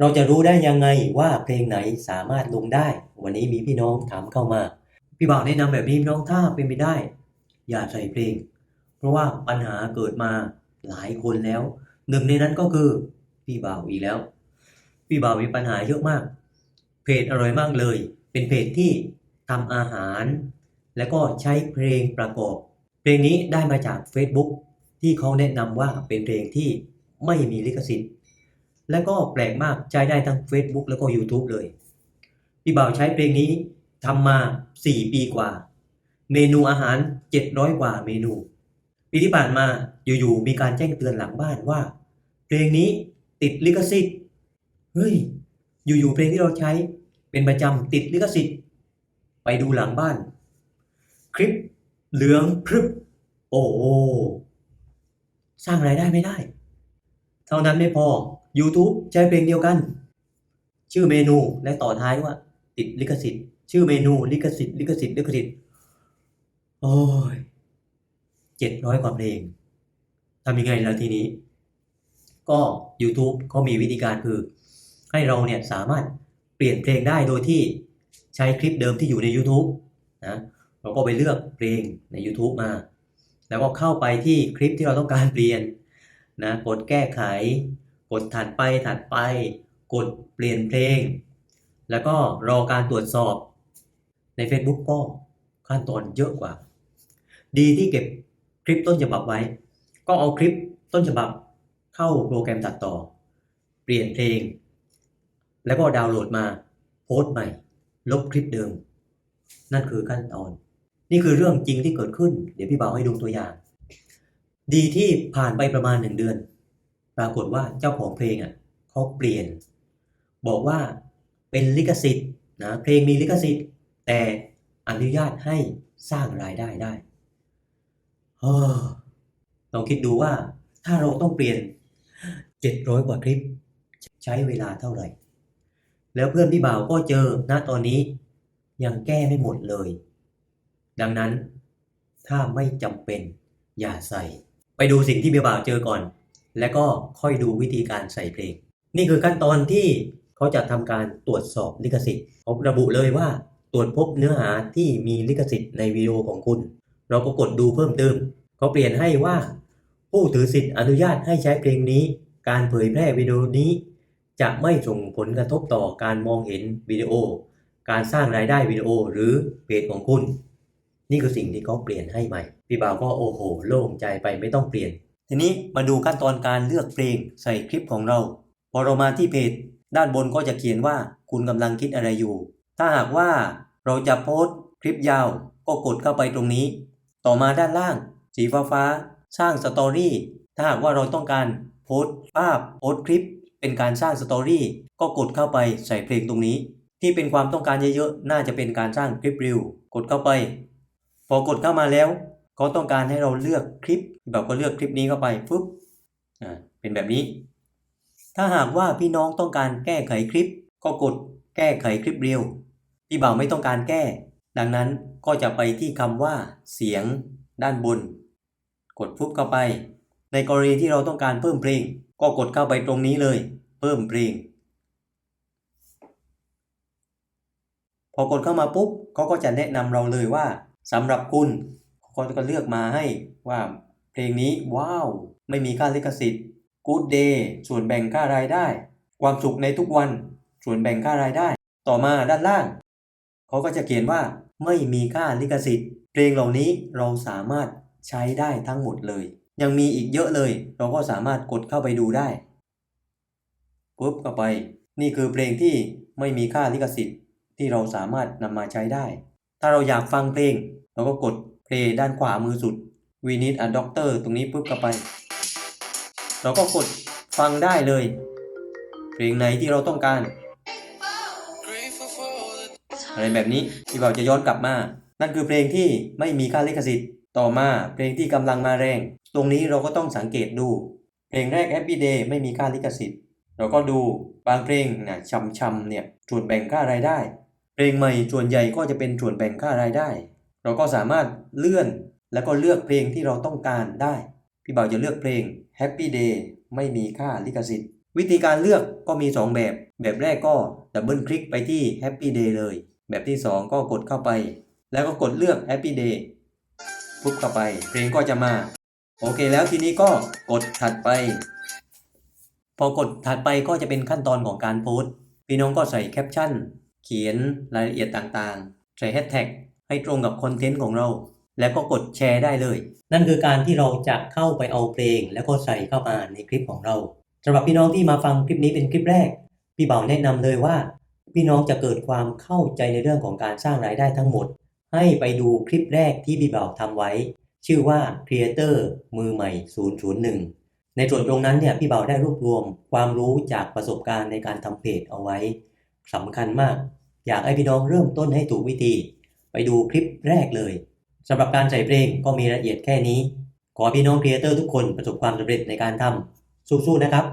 เราจะรู้ได้ยังไงว่าเพลงไหนสามารถลงได้ วันนี้มีพี่น้องถามเข้ามา พี่บ่าวแนะนำแบบนี้พี่น้องถ้าเป็นไปได้ อย่าใส่เพลง เพราะว่าปัญหาเกิดมาหลายคนแล้ว หนึ่งในนั้นก็คือพี่บ่าวอีกแล้ว พี่บ่าวมีปัญหาเยอะมาก เพจอร่อยมากเลย เป็นเพจที่ทำอาหาร แล้วก็ใช้เพลงประกอบ เพลงนี้ได้มาจาก Facebook ที่เขาแนะนำว่าเป็นเพลงที่ไม่มีลิขสิทธิ์ และก็แปลกมากใช้ได้ทั้ง Facebook แล้วก็ YouTube เลย พี่บ่าวใช้เพลงนี้ทำมา 4 ปีกว่า เมนูอาหาร 700 กว่าเมนู ปีที่ผ่านมาอยู่ๆมีการแจ้งเตือนหลังบ้านว่า เพลงนี้ติดลิขสิทธิ์เฮ้ย อยู่ๆเพลงที่เราใช้เป็นประจำติดลิขสิทธิ์ไปดูหลังบ้าน คลิปเหลืองพรึบ โอ้สร้างรายได้ไม่ได้ เท่านั้นไม่พอ YouTube ใช้เพลงเดียวกัน ชื่อเมนูและต่อท้ายว่า ติดลิขสิทธิ์ ชื่อเมนูลิขสิทธิ์ลิขสิทธิ์ลิขสิทธิ์โอ้ยเจ็ดร้อยกว่าเพลงทำยังไงแล่ะทีนี้ ก็ YouTube เขามีวิธีการคือ ให้เราเนี่ยสามารถเปลี่ยนเพลงได้โดยที่ใช้คลิปเดิมที่อยู่ใน YouTube นะเราก็ไปเลือกเพลงใน YouTube มา แล้วก็เข้าไปที่คลิปที่เราต้องการเปลี่ยนนะกดแก้ไข กดถัดไปถัดไป กดเปลี่ยนเพลง แล้วก็รอการตรวจสอบ ใน Facebook ก็ขั้นตอนเยอะกว่า ดีที่เก็บคลิปต้นฉบับไว้ ก็เอาคลิปต้นฉบับเข้าโปรแกรมตัดต่อ เปลี่ยนเพลง แล้วก็ดาวน์โหลดมา โพสต์ใหม่ ลบคลิปเดิม นั่นคือขั้นตอน นี่คือเรื่องจริงที่เกิดขึ้น เดี๋ยวพี่บ่าวให้ดูตัวอย่าง ดีที่ผ่านไปประมาณหนึ่งเดือน ปรากฏว่าเจ้าของเพลงอะเขาเปลี่ยน บอกว่าเป็นลิขสิทธิ์นะเพลงมีลิขสิทธิ์ แต่อนุญาตให้สร้างรายได้ได้เออลองคิดดูว่าถ้าเราต้องเปลี่ยน 700 กว่าคลิป ใช้เวลาเท่าไหร่ แล้วเพื่อนพี่บ่าวก็เจอณตอนนี้ยังแก้ไม่หมดเลย ดังนั้นถ้าไม่จำเป็นอย่าใส่ ไปดูสิ่งที่พี่บ่าวเจอก่อน แล้วก็ค่อยดูวิธีการใส่เพลง นี่คือขั้นตอนที่เขาจะทำการตรวจสอบลิขสิทธิ์เขาระบุเลยว่าตรวจพบเนื้อหาที่มีลิขสิทธิ์ในวิดีโอของคุณ เราก็กดดูเพิ่มเติมเขาเปลี่ยนให้ว่า ผู้ถือสิทธิ์อนุญาตให้ใช้เพลงนี้ การเผยแพร่วิดีโอนี้ จะไม่ส่งผลกระทบต่อการมองเห็นวิดีโอ การสร้างรายได้วิดีโอหรือเพจของคุณ นี่คือสิ่งที่เขาเปลี่ยนให้ใหม่ พี่บ่าวก็โอ้โห โล่งใจไปไม่ต้องเปลี่ยน ทีนี้มาดูขั้นตอนการเลือกเพลงใส่คลิปของเรา พอเรามาที่เพจ ด้านบนก็จะเขียนว่าคุณกำลังคิดอะไรอยู่ ถ้าหากว่าเราจะโพสต์คลิปยาว ก็กดเข้าไปตรงนี้ ต่อมาด้านล่าง สีฟ้าฟ้า สร้างสตอรี่ ถ้าหากว่าเราต้องการโพสต์ภาพโพสต์คลิป เป็นการสร้างสตอรี่ ก็กดเข้าไปใส่เพลงตรงนี้ ที่เป็นความต้องการเยอะๆ น่าจะเป็นการสร้างคลิปรีวกดเข้าไป พอกดเข้ามาแล้ว เขาต้องการให้เราเลือกคลิปแบบก็เลือกคลิปนี้เข้าไปปุ๊บอ่าเป็นแบบนี้ ถ้าหากว่าพี่น้องต้องการแก้ไขคลิป ก็กดแก้ไขคลิปเร็วพี่บ่าวไม่ต้องการแก้ ดังนั้นก็จะไปที่คำว่า เสียงด้านบน กดปุ๊บเข้าไป ในกรณีที่เราต้องการเพิ่มเพลง ก็กดเข้าไปตรงนี้เลย เพิ่มเพลงพอกดเข้ามาปุ๊บเขาก็จะแนะนำเราเลยว่าสำหรับคุณ เขาก็เลือกมาให้ว่าเพลงนี้ว้าว ไม่มีค่าลิขสิทธิ์ Good Day ส่วนแบ่งค่ารายได้ ความสุขในทุกวัน ส่วนแบ่งค่ารายได้ ต่อมาด้านล่าง เขาก็จะเขียนว่าไม่มีค่าลิขสิทธิ์ เพลงเหล่านี้เราสามารถใช้ได้ทั้งหมดเลย ยังมีอีกเยอะเลย เราก็สามารถกดเข้าไปดูได้ปุ๊บเข้าไป นี่คือเพลงที่ไม่มีค่าลิขสิทธิ์ที่เราสามารถนำมาใช้ได้ ถ้าเราอยากฟังเพลง เราก็กด เพลงด้านขวามือสุด We need a doctor ตรงนี้ปุ๊บเข้าไป เราก็กดฟังได้เลย เพลงไหนที่เราต้องการ อะไรแบบนี้ที่เราจะย้อนกลับมา นั่นคือเพลงที่ไม่มีค่าลิขสิทธิ์ ต่อมาเพลงที่กำลังมาแรง ตรงนี้เราก็ต้องสังเกตดู เพลงแรก Happy Day ไม่มีค่าลิขสิทธิ์ เราก็ดูบางเพลงนะชำชำๆเนี่ยส่วนแบ่งค่ารายได้ เพลงใหม่ส่วนใหญ่ก็จะเป็นส่วนแบ่งค่ารายได้ เราก็สามารถเลื่อนแล้วก็เลือกเพลงที่เราต้องการได้ พี่บ่าวจะเลือกเพลง Happy Day ไม่มีค่าลิขสิทธิ์ วิธีการเลือกก็มี 2 แบบ แบบแรกก็ดับเบิลคลิกไปที่ Happy Day เลย แบบที่ 2 ก็กดเข้าไป แล้วก็กดเลือก Happy Day ปุ๊บเข้าไป เพลงก็จะมา โอเคแล้วทีนี้ก็กดถัดไป พอกดถัดไปก็จะเป็นขั้นตอนของการโพสต์ พี่น้องก็ใส่แคปชั่น เขียนรายละเอียดต่างๆ ใส่แฮชแท็ก ให้ตรงกับคอนเทนต์ของเรา แล้วก็กดแชร์ได้เลย นั่นคือการที่เราจะเข้าไปเอาเพลง แล้วก็ใส่เข้ามาในคลิปของเราสำหรับพี่น้องที่มาฟังคลิปนี้เป็นคลิปแรก พี่เบาแนะนำเลยว่า พี่น้องจะเกิดความเข้าใจในเรื่องของการสร้างรายได้ทั้งหมด ให้ไปดูคลิปแรกที่พี่เบาทำไว้ ชื่อว่า Creator มือใหม่ 001 ในส่วนตรงนั้นเนี่ยพี่เบาได้รวบรวม ความรู้จากประสบการณ์ในการทำเพจเอาไว้สำคัญมาก อยากให้พี่น้องเริ่มต้นให้ถูกวิธี ไปดูคลิปแรกเลยสำหรับการใส่เพลงก็มีรายละเอียดแค่นี้ ขอพี่น้องครีเอเตอร์ทุกคนประสบความสำเร็จในการทำสู้ๆนะครับ